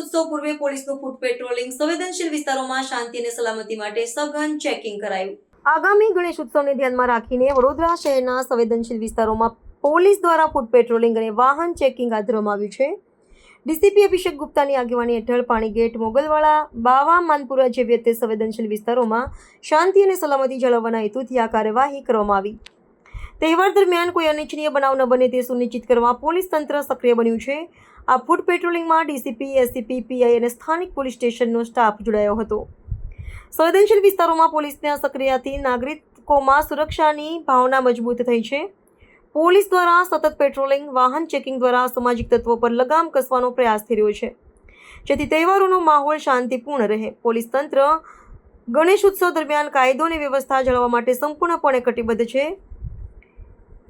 ઉત્સવ પૂર્વે પોલીસનું ફૂટ પેટ્રોલિંગ સંવેદનશીલ વિસ્તારોમાં શાંતિ અને સલામતી માટે સઘન ચેકિંગ કરાયું. આગામી ગણેશ ઉત્સવને ધ્યાનમાં રાખીને વડોદરા શહેરના સંવેદનશીલ વિસ્તારોમાં પોલીસ દ્વારા ફૂટ પેટ્રોલિંગ અને વાહન ચેકિંગ હાથ ધરવામાં આવ્યું છે. ડીસીપી અભિષેક ગુપ્તાની આગેવાની હેઠળ પાણીગેટ મોગલવાળા બાવા માનપુરા જેવી તે સંવેદનશીલ વિસ્તારોમાં શાંતિ અને સલામતી જાળવવાના હેતુથી આ કાર્યવાહી કરવામાં આવી. તહેવાર દરમિયાન કોઈ અનિચ્છનીય બનાવ ન બને તે સુનિશ્ચિત કરવા પોલીસ તંત્ર સક્રિય બન્યું છે. આ ફૂડ પેટ્રોલિંગમાં ડીસીપી એસીપી પીઆઈ અને સ્થાનિક પોલીસ સ્ટેશનનો સ્ટાફ જોડાયો હતો. સંવેદનશીલ વિસ્તારોમાં પોલીસના સક્રિયતાથી નાગરિકોમાં સુરક્ષાની ભાવના મજબૂત થઈ છે. પોલીસ દ્વારા સતત પેટ્રોલિંગ, વાહન ચેકિંગ દ્વારા સામાજિક તત્વો પર લગામ કસવાનો પ્રયાસ થઈ રહ્યો છે. જેથી તહેવારોનો માહોલ શાંતિપૂર્ણ રહે. પોલીસ તંત્ર ગણેશ ઉત્સવ દરમિયાન કાયદો અને વ્યવસ્થા જાળવવા માટે સંપૂર્ણપણે કટિબદ્ધ છે.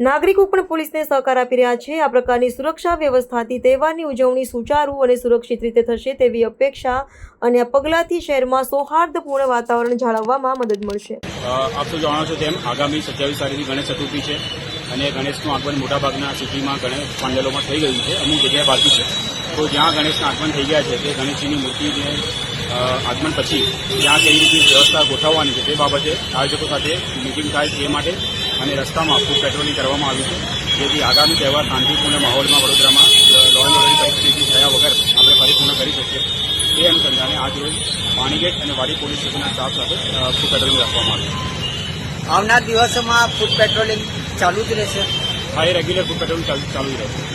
નાગરિકો પણ પોલીસને સહકાર આપી રહ્યા છે. આ પ્રકારની સુરક્ષા વ્યવસ્થાથી તહેવારની ઉજવણી સુચારુ અને સુરક્ષિત રીતે થશે તેવી અપેક્ષા અને આ પગલાંથી શહેરમાં સૌહાર્દપૂર્ણ વાતાવરણ જાળવવામાં મદદ મળશે. આપ તો જાણો છો તેમ આગામી સત્યાવીસ તારીખથી ગણેશ ચતુર્થી છે અને ગણેશનું આગમન મોટાભાગના સિટીમાં ગણેશ પાંડેલોમાં થઈ ગયું છે. અમુક જગ્યાએ બાકી છે. તો જ્યાં ગણેશના આગમન થઈ ગયા છે તે ગણેશજીની મૂર્તિને આગમન પછી ત્યાં કેવી રીતે વ્યવસ્થા ગોઠવવાની છે તે બાબતે આયોજકો સાથે મિટિંગ થાય તે માટે અને રસ્તામાં ખૂબ પેટ્રોલિંગ કરવામાં આવ્યું છે. જેથી આગામી તહેવાર શાંતિપૂર્ણ માહોલમાં વડોદરામાં લો એન્ડ ઓર્ડરની પરિસ્થિતિ થયા વગર આપણે પરિપૂર્ણ કરી શકીએ. એ અનુસંધાને આજ રોજ પાણીગેટ અને વાડી પોલીસ સ્ટેશનના સ્ટાફ સાથે ફૂડ પેટ્રોલિંગ રાખવામાં આવ્યું આવનાર દિવસોમાં ફૂડ પેટ્રોલિંગ ચાલુ જ રહેશે. હા એ રેગ્યુલર ફૂડ પેટ્રોલિંગ ચાલુ ચાલુ જ રહેશે.